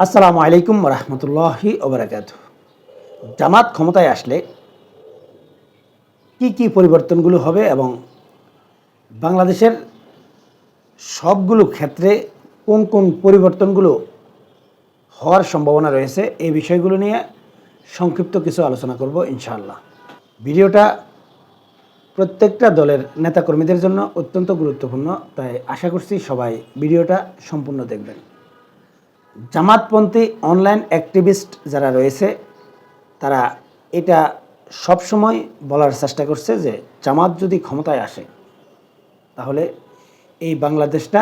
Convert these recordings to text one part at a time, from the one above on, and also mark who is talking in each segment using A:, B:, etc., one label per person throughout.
A: আসসালামু আলাইকুম রহমতুল্লাহি ওবরাকাত জামাত ক্ষমতায় আসলে কি কি পরিবর্তনগুলো হবে এবং বাংলাদেশের সবগুলো ক্ষেত্রে কোন কোন পরিবর্তনগুলো হওয়ার সম্ভাবনা রয়েছে এই বিষয়গুলো নিয়ে সংক্ষিপ্ত কিছু আলোচনা করব ইনশাআল্লাহ। ভিডিওটা প্রত্যেকটা দলের নেতাকর্মীদের জন্য অত্যন্ত গুরুত্বপূর্ণ, তাই আশা করছি সবাই ভিডিওটা সম্পূর্ণ দেখবেন। জামাতপন্থী অনলাইন অ্যাক্টিভিস্ট যারা রয়েছে, তারা এটা সবসময় বলার চেষ্টা করছে যে জামাত যদি ক্ষমতায় আসে, তাহলে এই বাংলাদেশটা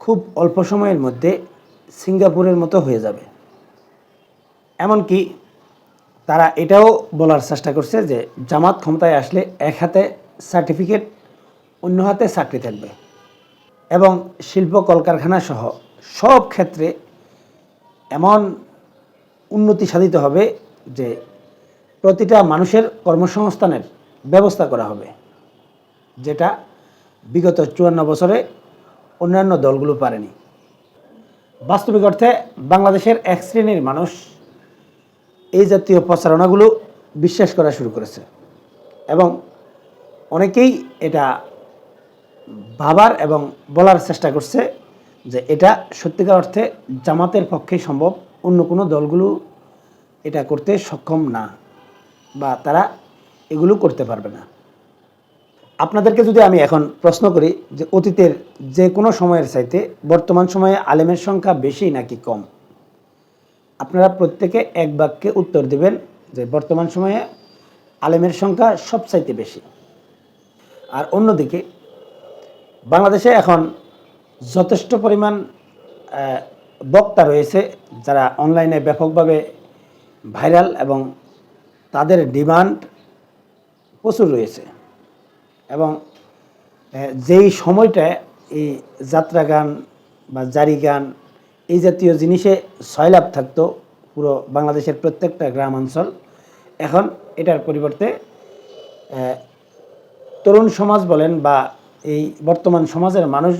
A: খুব অল্প সময়ের মধ্যে সিঙ্গাপুরের মতো হয়ে যাবে। এমনকি তারা এটাও বলার চেষ্টা করছে যে জামাত ক্ষমতায় আসলে এক হাতে সার্টিফিকেট অন্য হাতে চাকরি থাকবে। এবং শিল্প কলকারখানা সহ সব ক্ষেত্রে এমন উন্নতি সাধিত হবে যে প্রতিটা মানুষের কর্মসংস্থানের ব্যবস্থা করা হবে, যেটা বিগত চুয়ান্ন বছরে অন্যান্য দলগুলো পারেনি। বাস্তবিক অর্থে বাংলাদেশের এক শ্রেণির মানুষ এই জাতীয় প্রচারণাগুলো বিশ্বাস করা শুরু করেছে এবং অনেকেই এটা ভাবার এবং বলার চেষ্টা করছে যে এটা সত্যিকার অর্থে জামাতের পক্ষে সম্ভব, অন্য কোনো দলগুলো এটা করতে সক্ষম না বা তারা এগুলো করতে পারবে না। আপনাদেরকে যদি আমি এখন প্রশ্ন করি যে অতীতের যে কোনো সময়ের চাইতে বর্তমান সময়ে আলেমের সংখ্যা বেশি নাকি কম, আপনারা প্রত্যেকে এক বাক্যে উত্তর দিবেন যে বর্তমান সময়ে আলেমের সংখ্যা সবচাইতে বেশি। আর অন্যদিকে, বাংলাদেশে এখন যথেষ্ট পরিমাণ বক্তা রয়েছে যারা অনলাইনে ব্যাপকভাবে ভাইরাল এবং তাদের ডিমান্ড প্রচুর রয়েছে। এবং যেই সময়টা এই যাত্রা গান বা জারি গান এই জাতীয় জিনিসে সয়লাভ থাকতো পুরো বাংলাদেশের প্রত্যেকটা গ্রামাঞ্চল এখন এটার পরিবর্তে তরুণ সমাজ বলেন বা এই বর্তমান সমাজের মানুষ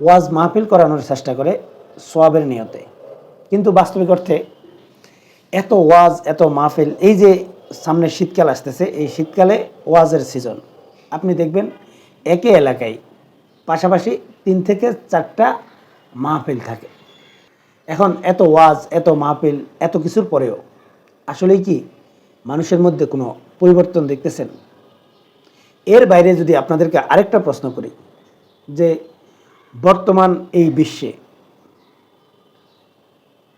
A: ওয়াজ মাহফিল করানোর চেষ্টা করে সোয়াবের নিয়তে। কিন্তু বাস্তবিক অর্থে এত ওয়াজ, এত মাহফিল, এই যে সামনে শীতকাল আসতেছে, এই শীতকালে ওয়াজের সিজন আপনি দেখবেন একই এলাকায় পাশাপাশি তিন থেকে চারটা মাহফিল থাকে। এখন এত ওয়াজ, এত মাহফিল, এত কিছুর পরেও আসলেই কি মানুষের মধ্যে কোনো পরিবর্তন দেখতেছেন? এর বাইরে যদি আপনাদেরকে আরেকটা প্রশ্ন করি, যে বর্তমান এই বিশ্বে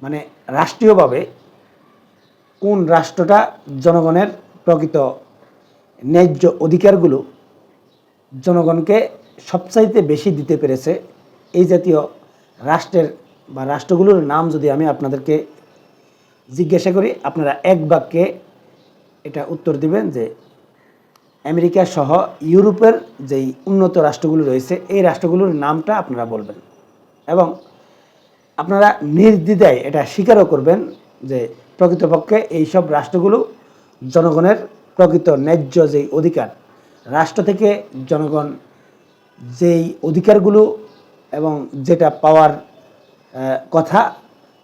A: মানে রাষ্ট্রীয়ভাবে কোন রাষ্ট্রটা জনগণের প্রকৃত ন্যায্য অধিকারগুলো জনগণকে সবচাইতে বেশি দিতে পেরেছে এই জাতীয় রাষ্ট্রের বা রাষ্ট্রগুলোর নাম যদি আমি আপনাদেরকে জিজ্ঞাসা করি, আপনারা এক বাক্যে এটা উত্তর দিবেন যে আমেরিকা সহ ইউরোপের যেই উন্নত রাষ্ট্রগুলো রয়েছে, এই রাষ্ট্রগুলোর নামটা আপনারা বলবেন। এবং আপনারা নির্দ্বিধায় এটা স্বীকারও করবেন যে প্রকৃতপক্ষে এই সব রাষ্ট্রগুলো জনগণের প্রকৃত ন্যায্য যেই অধিকার, রাষ্ট্র থেকে জনগণ যেই অধিকারগুলো এবং যেটা পাওয়ার কথা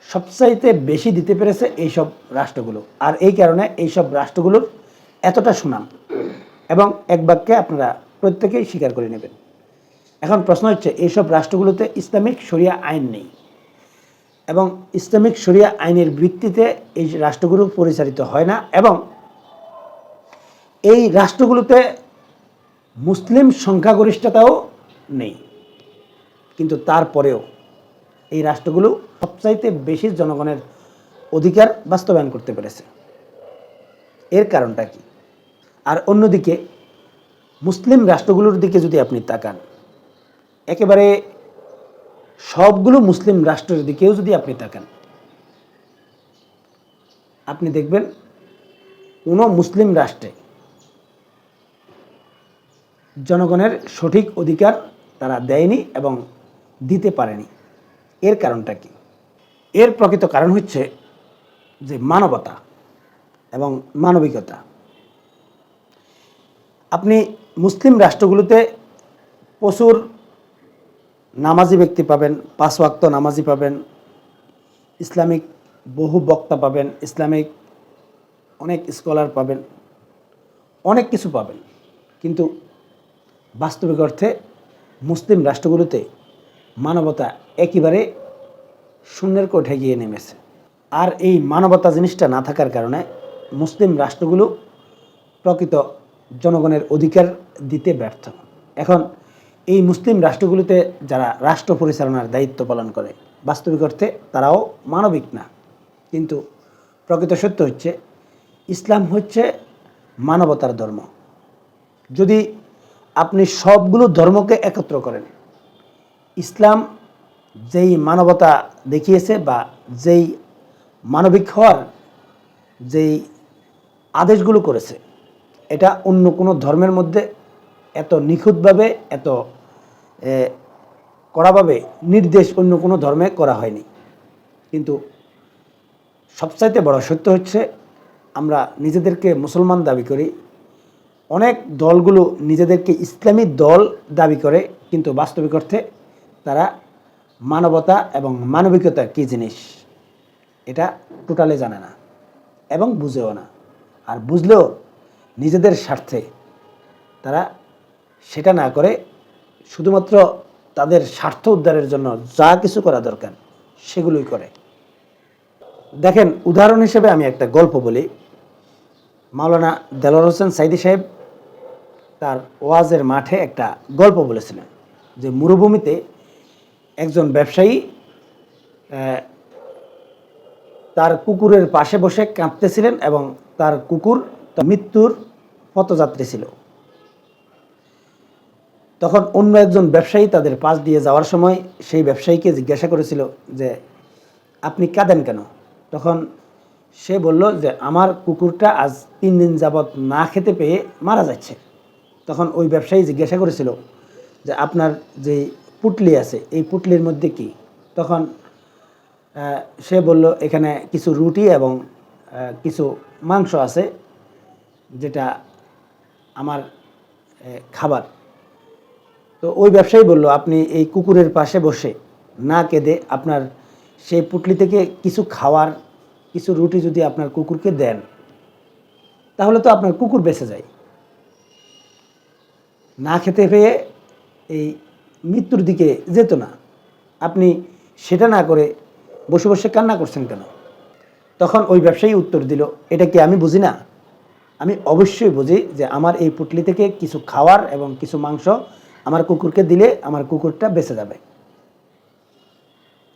A: সবচাইতে বেশি দিতে পেরেছে এইসব রাষ্ট্রগুলো। আর এই কারণে এইসব রাষ্ট্রগুলোর এতটা সুনাম। এবং এক বাক্যে আপনারা প্রত্যেকেই স্বীকার করে নেবেন। এখন প্রশ্ন হচ্ছে এইসব রাষ্ট্রগুলোতে ইসলামিক শরিয়া আইন নেই এবং ইসলামিক শরিয়া আইনের ভিত্তিতে এই রাষ্ট্রগুলো পরিচালিত হয় না এবং এই রাষ্ট্রগুলোতে মুসলিম সংখ্যাগরিষ্ঠতাও নেই। কিন্তু তারপরেও এই রাষ্ট্রগুলো সবচাইতে বেশি জনগণের অধিকার বাস্তবায়ন করতে পেরেছে। এর কারণটা কি? আর অন্যদিকে মুসলিম রাষ্ট্রগুলোর দিকে যদি আপনি তাকান, একেবারে সবগুলো মুসলিম রাষ্ট্রের দিকেও যদি আপনি তাকান, আপনি দেখবেন কোনো মুসলিম রাষ্ট্রে জনগণের সঠিক অধিকার তারা দেয়নি এবং দিতে পারেনি। এর কারণটা কি? এর প্রকৃত কারণ হচ্ছে যে মানবতা এবং মানবিকতা। আপনি মুসলিম রাষ্ট্রগুলোতে প্রচুর নামাজি ব্যক্তি পাবেন, পাঁচ ওয়াক্ত নামাজি পাবেন, ইসলামিক বহু বক্তা পাবেন, ইসলামিক অনেক স্কলার পাবেন, অনেক কিছু পাবেন। কিন্তু বাস্তবিক অর্থে মুসলিম রাষ্ট্রগুলোতে মানবতা একেবারে শূন্যের কোঠে গিয়ে নেমেছে। আর এই মানবতা জিনিসটা না থাকার কারণে মুসলিম রাষ্ট্রগুলো প্রকৃত জনগণের অধিকার দিতে ব্যর্থ। এখন এই মুসলিম রাষ্ট্রগুলিতে যারা রাষ্ট্র পরিচালনার দায়িত্ব পালন করে, বাস্তবিক অর্থে তারাও মানবিক না। কিন্তু প্রকৃত সত্য হচ্ছে, ইসলাম হচ্ছে মানবতার ধর্ম। যদি আপনি সবগুলো ধর্মকে একত্র করেন, ইসলাম যেই মানবতা দেখিয়েছে বা যেই মানবিক হওয়ার যেই আদেশগুলো করেছে এটা অন্য কোনো ধর্মের মধ্যে এত নিখুঁতভাবে এত এ, কড়াভাবে নির্দেশ অন্য কোনো ধর্মে করা হয়নি। কিন্তু সবচাইতে বড় সত্য হচ্ছে আমরা নিজেদেরকে মুসলমান দাবি করি। অনেক দলগুলো নিজেদেরকে ইসলামী দল দাবি করে কিন্তু বাস্তবিক অর্থে তারা মানবতা এবং মানবিকতা কী জিনিস এটা টোটালি জানে না এবং বুঝেও না। আর বুঝলেও নিজেদের স্বার্থে তারা সেটা না করে শুধুমাত্র তাদের স্বার্থ উদ্ধারের জন্য যা কিছু করা দরকার সেগুলোই করে। দেখেন, উদাহরণ হিসেবে আমি একটা গল্প বলি। মাওলানা দেলোয়ার হোসেন সাইদি সাহেব তার ওয়াজের মাঠে একটা গল্প বলেছিলেন যে মরুভূমিতে একজন ব্যবসায়ী তার কুকুরের পাশে বসে কাঁদতেছিলেন এবং তার কুকুর মৃত্যুর পথযাত্রী ছিল। তখন অন্য একজন ব্যবসায়ী তাদের পাশ দিয়ে যাওয়ার সময় সেই ব্যবসায়ীকে জিজ্ঞাসা করেছিল যে, আপনি কাঁদেন কেন? তখন সে বলল যে, আমার কুকুরটা আজ তিন দিন যাবৎ না খেতে পেয়ে মারা যাচ্ছে। তখন ওই ব্যবসায়ী জিজ্ঞাসা করেছিল যে, আপনার যে পুটলি আছে, এই পুটলির মধ্যে কি? তখন সে বলল, এখানে কিছু রুটি এবং কিছু মাংস আছে। যেটা আমার খাবার। তো ওই ব্যবসায়ী বলল, আপনি এই কুকুরের পাশে বসে না কেঁদে আপনার সেই পুটলি থেকে কিছু খাওয়ার, কিছু রুটি যদি আপনার কুকুরকে দেন, তাহলে তো আপনার কুকুর বেঁচে যায়। না খেতে পেয়ে এই মৃত্যুর দিকে যেত না। আপনি সেটা না করে বসে বসে কান্না করছেন কেন? তখন ওই ব্যবসায়ী উত্তর দিল, এটা কি আমি বুঝি না? আমি অবশ্যই বুঝি যে আমার এই পুটলি থেকে কিছু খাওয়ার এবং কিছু মাংস আমার কুকুরকে দিলে আমার কুকুরটা বেঁচে যাবে।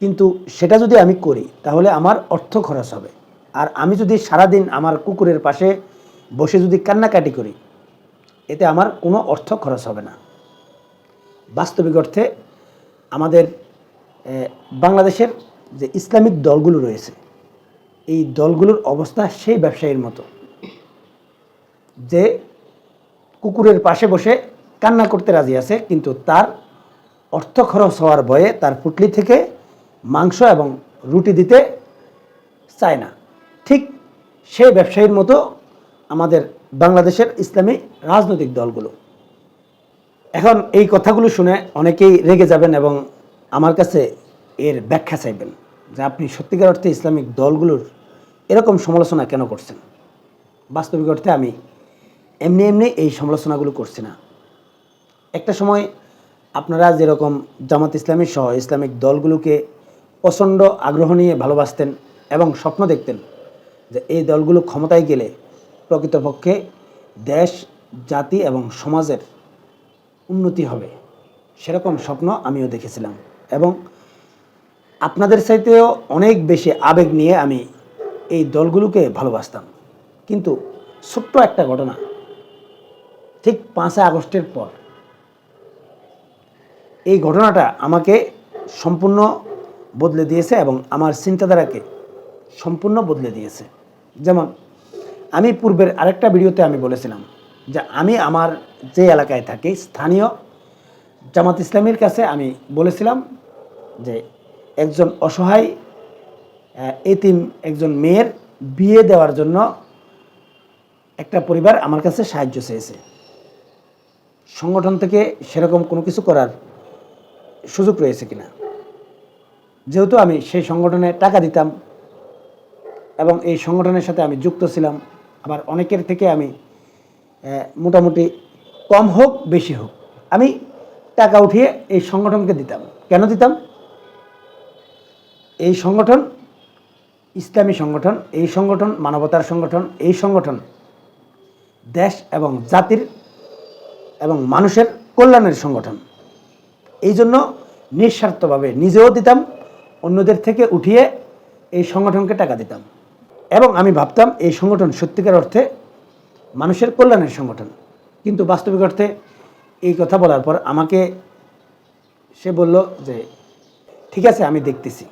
A: কিন্তু সেটা যদি আমি করি, তাহলে আমার অর্থ খরচ হবে। আর আমি যদি সারাদিন আমার কুকুরের পাশে বসে যদি কান্নাকাটি করি, এতে আমার কোনো অর্থ খরচ হবে না। বাস্তবিক অর্থে আমাদের বাংলাদেশের যে ইসলামিক দলগুলো রয়েছে, এই দলগুলোর অবস্থা সেই ব্যবসায়ীর মতো। যে কুকুরের পাশে বসে কান্না করতে রাজি আছে, কিন্তু তার অর্থ খরচ হওয়ার ভয়ে তার পুটলি থেকে মাংস এবং রুটি দিতে চায় না। ঠিক সেই ব্যবসায়ীর মতো আমাদের বাংলাদেশের ইসলামী রাজনৈতিক দলগুলো। এখন এই কথাগুলো শুনে অনেকেই রেগে যাবেন এবং আমার কাছে এর ব্যাখ্যা চাইবেন যে আপনি সত্যিকার অর্থে ইসলামিক দলগুলোর এরকম সমালোচনা কেন করছেন? বাস্তবিক অর্থে আমি এমনি এমনি এই সমালোচনাগুলো করছে না। একটা সময় আপনারা যেরকম জামাত ইসলামী সহ ইসলামিক দলগুলোকে প্রচণ্ড আগ্রহ নিয়ে ভালোবাসতেন এবং স্বপ্ন দেখতেন যে এই দলগুলো ক্ষমতায় গেলে প্রকৃতপক্ষে দেশ, জাতি এবং সমাজের উন্নতি হবে। সেরকম স্বপ্ন আমিও দেখেছিলাম এবং আপনাদের চাইতেও অনেক বেশি আবেগ নিয়ে আমি এই দলগুলোকে ভালোবাসতাম। কিন্তু ছোট্ট একটা ঘটনা ঠিক পাঁচই আগস্টের পর। এই ঘটনাটা আমাকে সম্পূর্ণ বদলে দিয়েছে এবং আমার চিন্তাধারাকে সম্পূর্ণ বদলে দিয়েছে। যেমন, আমি পূর্বের আরেকটা ভিডিওতে আমি বলেছিলাম যে আমি আমার যে এলাকায় থাকি, স্থানীয় জামাত ইসলামীর কাছে আমি বলেছিলাম যে একজন অসহায় এতিম একজন মেয়ের বিয়ে দেওয়ার জন্য একটা পরিবার আমার কাছে সাহায্য চেয়েছে। সংগঠন থেকে সেরকম কোনো কিছু করার সুযোগ রয়েছে কিনা? যেহেতু আমি সেই সংগঠনে টাকা দিতাম এবং এই সংগঠনের সাথে আমি যুক্ত ছিলাম, আবার অনেকের থেকে আমি মোটামুটি কম হোক, বেশি হোক, আমি টাকা উঠিয়ে এই সংগঠনকে দিতাম। কেন দিতাম? এই সংগঠন ইসলামী সংগঠন, এই সংগঠন মানবতার সংগঠন, এই সংগঠন দেশ এবং জাতির এবং মানুষের কল্যাণের সংগঠন। এই জন্য নিঃস্বার্থভাবে নিজেও দিতাম, অন্যদের থেকে উঠিয়ে এই সংগঠনকে টাকা দিতাম। এবং আমি ভাবতাম, এই সংগঠন সত্যিকার অর্থে মানুষের কল্যাণের সংগঠন। কিন্তু বাস্তবিক অর্থে এই কথা বলার পর আমাকে সে বলল যে, ঠিক আছে, আমি দেখতেছি।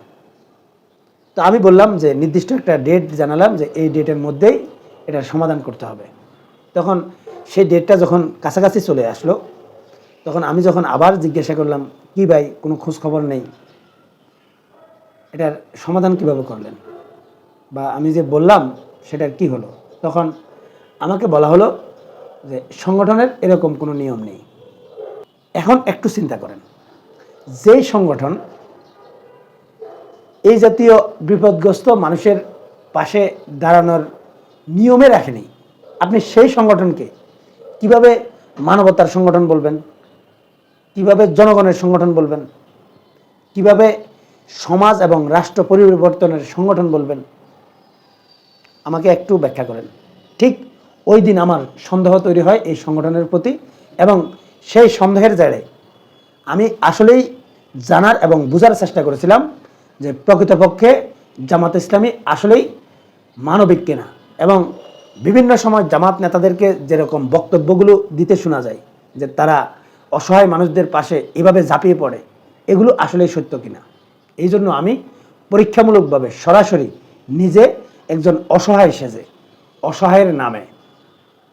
A: তো আমি বললাম যে, নির্দিষ্ট একটা ডেট জানালাম যে, এই ডেটের মধ্যেই এটার সমাধান করতে হবে। তখন সেই ডেটটা যখন কাছাকাছি চলে আসলো, তখন আমি যখন আবার জিজ্ঞাসা করলাম, কি ভাই, কোনো খোঁজ খবর নেই? এটার সমাধান কীভাবে করলেন? বা আমি যে বললাম, সেটার কি হলো? তখন আমাকে বলা হলো যে, সংগঠনের এরকম কোনো নিয়ম নেই। এখন একটু চিন্তা করেন, যেই সংগঠন এই জাতীয় বিপদগ্রস্ত মানুষের পাশে দাঁড়ানোর নিয়মে রাখেনি, আপনি সেই সংগঠনকে কীভাবে মানবতার সংগঠন বলবেন? কীভাবে জনগণের সংগঠন বলবেন? কীভাবে সমাজ এবং রাষ্ট্র পরিবর্তনের সংগঠন বলবেন? আমাকে একটু ব্যাখ্যা করেন। ঠিক ওই দিন আমার সন্দেহ তৈরি হয় এই সংগঠনের প্রতি এবং সেই সন্দেহের জায়গায় আমি আসলেই জানার এবং বোঝার চেষ্টা করেছিলাম যে প্রকৃতপক্ষে জামাত ইসলামী আসলেই মানবিক কিনা এবং বিভিন্ন সময় জামাত নেতাদেরকে যেরকম বক্তব্যগুলো দিতে শোনা যায়, যে তারা অসহায় মানুষদের পাশে এভাবে ঝাঁপিয়ে পড়ে, এগুলো আসলেই সত্য কিনা? এই জন্য আমি পরীক্ষামূলকভাবে সরাসরি নিজে একজন অসহায় সেজে, অসহায়ের নামে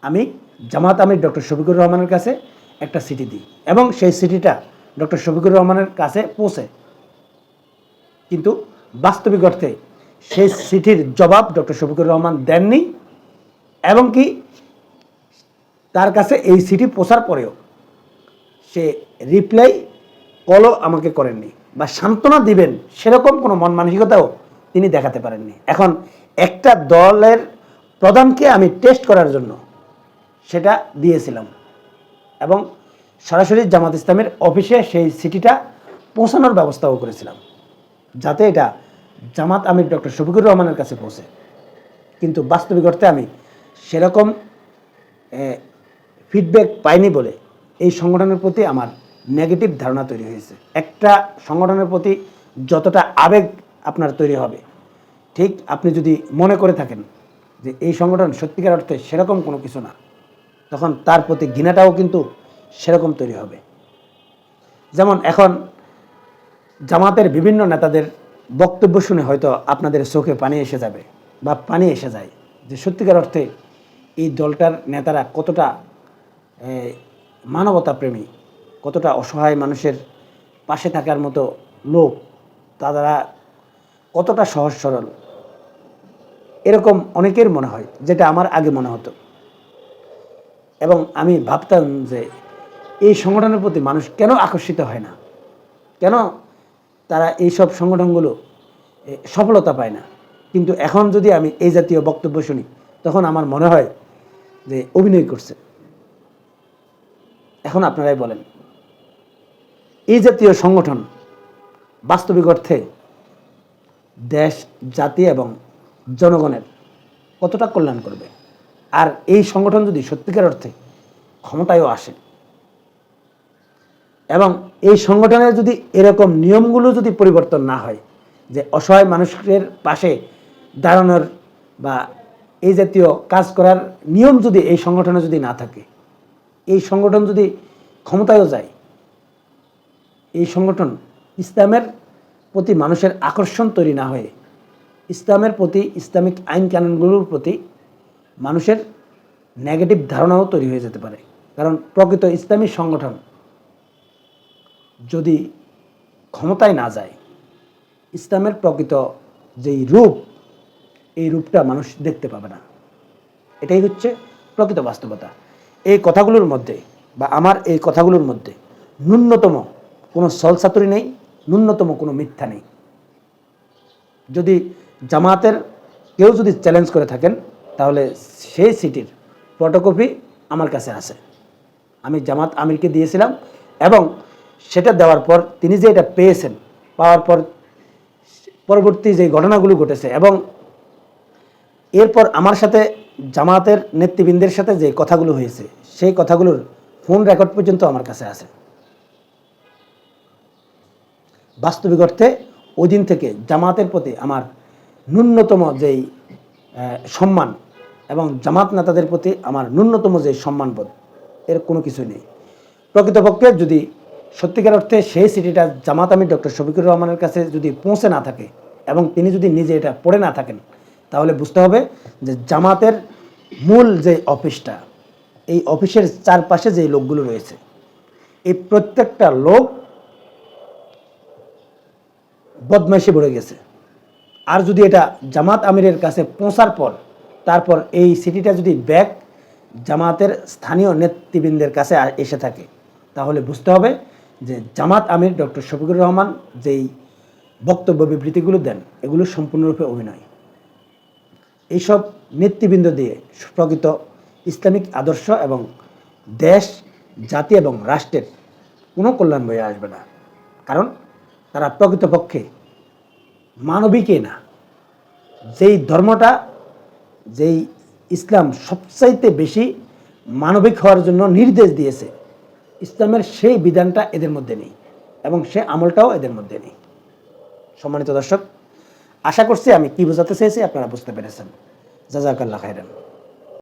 A: আমি জামাত আমির ডক্টর শফিকুর রহমানের কাছে একটা সিটি দিই এবং সেই সিটিটা ডক্টর শফিকুর রহমানের কাছে পৌঁছে। কিন্তু বাস্তবিক অর্থে সেই সিটির জবাব ডক্টর শফিকুর রহমান দেননি এবং কি তার কাছে এই চিঠি পৌঁছার পরেও সে রিপ্লাই কলও আমাকে করেননি বা সান্ত্বনা দিবেন সেরকম কোনো মন মানসিকতাও তিনি দেখাতে পারেননি। এখন একটা দলের প্রধানকে আমি টেস্ট করার জন্য সেটা দিয়েছিলাম এবং সরাসরি জামাত ইসলামের অফিসে সেই সিটিটা পৌঁছানোর ব্যবস্থাও করেছিলাম যাতে এটা জামাত আমির ডক্টর শফিকুর রহমানের কাছে পৌঁছে। কিন্তু বাস্তবিক অর্থে আমি সেরকম ফিডব্যাক পাইনি বলে এই সংগঠনের প্রতি আমার নেগেটিভ ধারণা তৈরি হয়েছে। একটা সংগঠনের প্রতি যতটা আবেগ আপনার তৈরি হবে, ঠিক আপনি যদি মনে করে থাকেন যে এই সংগঠন সত্যিকার অর্থে সেরকম কোনো কিছু না, তখন তার প্রতি ঘৃণাটাও কিন্তু সেরকম তৈরি হবে। যেমন এখন জামাতের বিভিন্ন নেতাদের বক্তব্য শুনে হয়তো আপনাদের চোখে পানি এসে যাবে বা পানি এসে যায় যে সত্যিকার অর্থে এই দলটার নেতারা কতটা মানবতা প্রেমী, কতটা অসহায় মানুষের পাশে থাকার মতো লোক, তারা কতটা সহজ সরল? এরকম অনেকের মনে হয়, যেটা আমার আগে মনে হতো। এবং আমি ভাবতাম যে এই সংগঠনের প্রতি মানুষ কেন আকর্ষিত হয় না? কেন তারা এইসব সংগঠনগুলো সফলতা পায় না? কিন্তু এখন যদি আমি এই জাতীয় বক্তব্য শুনি, তখন আমার মনে হয় যে অভিনয় করছে। এখন আপনারাই বলেন, এই জাতীয় সংগঠন বাস্তবিক অর্থে দেশ, জাতি এবং জনগণের কতটা কল্যাণ করবে? আর এই সংগঠন যদি সত্যিকার অর্থে ক্ষমতায়ও আসে, এবং এই সংগঠনের যদি এরকম নিয়মগুলো যদি পরিবর্তন না হয়, যে অসহায় মানুষের পাশে দাঁড়ানোর বা এই জাতীয় কাজ করার নিয়ম যদি, এই সংগঠনে যদি না থাকে, এই সংগঠন যদি ক্ষমতায়ও যায়, এই সংগঠন ইসলামের প্রতি মানুষের আকর্ষণ তৈরি না হয়ে, ইসলামের প্রতি, ইসলামিক আইন কানুনগুলোর প্রতি মানুষের নেগেটিভ ধারণাও তৈরি হয়ে যেতে পারে। কারণ প্রকৃত ইসলামী সংগঠন যদি ক্ষমতায় না যায়, ইসলামের প্রকৃত যেই রূপ এই রূপটা মানুষ দেখতে পাবে না। এটাই হচ্ছে প্রকৃত বাস্তবতা। এই কথাগুলোর মধ্যে বা আমার এই কথাগুলোর মধ্যে ন্যূনতম কোনো সলসাতুরি নেই, ন্যূনতম কোনো মিথ্যা নেই। যদি জামাতের কেউ যদি চ্যালেঞ্জ করে থাকেন, তাহলে সেই সিটির ফটোকপি আমার কাছে আছে। আমি জামাত আমিরকে দিয়েছিলাম এবং সেটা দেওয়ার পর তিনি যে এটা পেয়েছেন, পাওয়ার পর পরবর্তী যে ঘটনাগুলো ঘটেছে এবং এরপর আমার সাথে জামাতের নেতৃবৃন্দের সাথে যে কথাগুলো হয়েছে, সেই কথাগুলোর ফোন রেকর্ড পর্যন্ত আমার কাছে আছে। বাস্তবিক অর্থে ওই দিন থেকে জামাতের প্রতি আমার ন্যূনতম যেই সম্মান এবং জামাত নেতাদের প্রতি আমার ন্যূনতম যে সম্মানবোধ, এর কোনো কিছু নেই। প্রকৃতপক্ষে যদি সত্যিকার অর্থে সেই সিটিটা জামাত আমি ডক্টর শফিকুর রহমানের কাছে যদি পৌঁছে না থাকে এবং তিনি যদি নিজে এটা পড়ে না থাকেন তাহলে বুঝতে হবে যে জামাতের মূল যে অফিসটা, এই অফিসের চারপাশে যে লোকগুলো রয়েছে, এই প্রত্যেকটা লোক বদমাইশি ভরে গেছে। আর যদি এটা জামাত আমিরের কাছে পৌঁছার পর, তারপর এই সিটিটা যদি ব্যাক জামাতের স্থানীয় নেতৃবৃন্দের কাছে এসে থাকে, তাহলে বুঝতে হবে যে জামাত আমির ডক্টর শফিকুর রহমান যেই বক্তব্য বিবৃতিগুলো দেন, এগুলো সম্পূর্ণরূপে অভিনয়। এইসব নেতৃবৃন্দ দিয়ে প্রকৃত ইসলামিক আদর্শ এবং দেশ, জাতি এবং রাষ্ট্রের কোনো কল্যাণ বয়ে আসবে না। কারণ তারা প্রকৃতপক্ষে মানবিকই না। যেই ধর্মটা, যেই ইসলাম সবচাইতে বেশি মানবিক হওয়ার জন্য নির্দেশ দিয়েছে, ইসলামের সেই বিধানটা এদের মধ্যে নেই এবং সে আমলটাও এদের মধ্যে নেই। সম্মানিত দর্শক আশা করছি আমি কি বোঝাতে চেয়েছি আপনারা বুঝতে পেরেছেন। জাজাকাল্লাহ খাইরান